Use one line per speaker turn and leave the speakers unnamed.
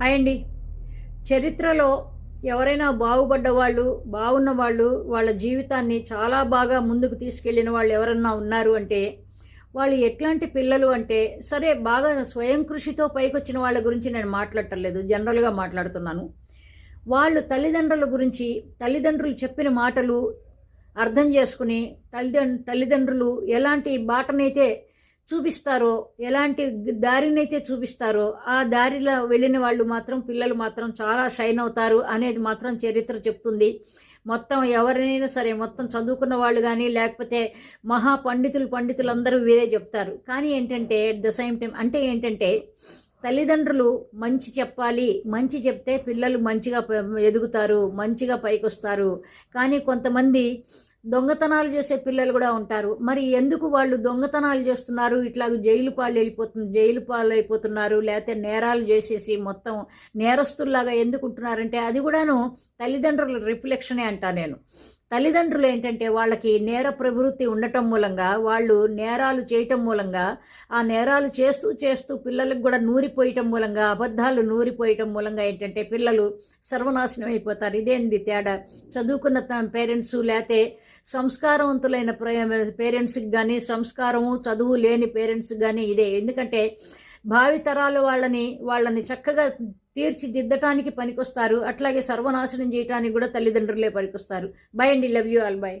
Hi అండి చరిత్రలో ఎవరైనా బాగుపడ్డ వాళ్ళు బాగున్న వాళ్ళు వాళ్ళ జీవితాన్ని చాలా బాగా ముందుకు తీసుకెళ్ళిన వాళ్ళు ఎవరన్నా ఉన్నారు అంటే వాళ్ళు ఎట్లాంటి పిల్లలు అంటే సరే బాగా స్వయం కృషితో పైకొచ్చిన వాళ్ళ గురించి నేను మాట్లాడటం లేదు జనరల్గా మాట్లాడుతున్నాను. వాళ్ళు తల్లిదండ్రుల గురించి తల్లిదండ్రులు చెప్పిన మాటలు అర్థం చేసుకుని తల్లిదండ్రు తల్లిదండ్రులు ఎలాంటి బాటనైతే చూపిస్తారో? ఎలాంటి దారినైతే చూపిస్తారో? ఆ దారిలో వెళ్ళిన వాళ్ళు మాత్రం పిల్లలు మాత్రం చాలా షైన్ అవుతారు అనేది మాత్రం చరిత్ర చెప్తుంది. మొత్తం ఎవరినైనా సరే మొత్తం చదువుకున్న వాళ్ళు కానీ లేకపోతే మహా పండితులు పండితులు అందరూ వీరే చెప్తారు. కానీ ఏంటంటే ఎట్ ద సేమ్ టైం అంటే ఏంటంటే తల్లిదండ్రులు మంచి చెప్పాలి మంచి చెప్తే పిల్లలు మంచిగా ఎదుగుతారు మంచిగా పైకొస్తారు. కానీ కొంతమంది దొంగతనాలు చేసే పిల్లలు కూడా ఉంటారు. మరి ఎందుకు వాళ్ళు దొంగతనాలు చేస్తున్నారు? ఇట్లా జైలు పాలు వెళ్ళిపోతుంది జైలు పాలు అయిపోతున్నారు లేకపోతే నేరాలు చేసేసి మొత్తం నేరస్తుల్లాగా ఎందుకు ఉంటున్నారంటే అది కూడాను తల్లిదండ్రుల రిఫ్లెక్షనే అంటా నేను. తల్లిదండ్రులు ఏంటంటే వాళ్ళకి నేర ప్రవృత్తి ఉండటం మూలంగా వాళ్ళు నేరాలు చేయటం మూలంగా ఆ నేరాలు చేస్తూ చేస్తూ పిల్లలకు కూడా నూరిపోయటం మూలంగా అబద్ధాలు నూరిపోయటం మూలంగా ఏంటంటే పిల్లలు సర్వనాశనం అయిపోతారు. ఇదేంది తేడా? చదువుకున్న పేరెంట్స్ లేతే సంస్కారవంతులైన పేరెంట్స్కి కానీ సంస్కారము చదువు లేని పేరెంట్స్కి కానీ ఇదే. ఎందుకంటే భావితరాలు వాళ్ళని వాళ్ళని చక్కగా తీర్చిదిద్దటానికి పనికొస్తారు. అట్లాగే సర్వనాశనం చేయటానికి కూడా తల్లిదండ్రులే పనికొస్తారు. Bye and. Love you all bye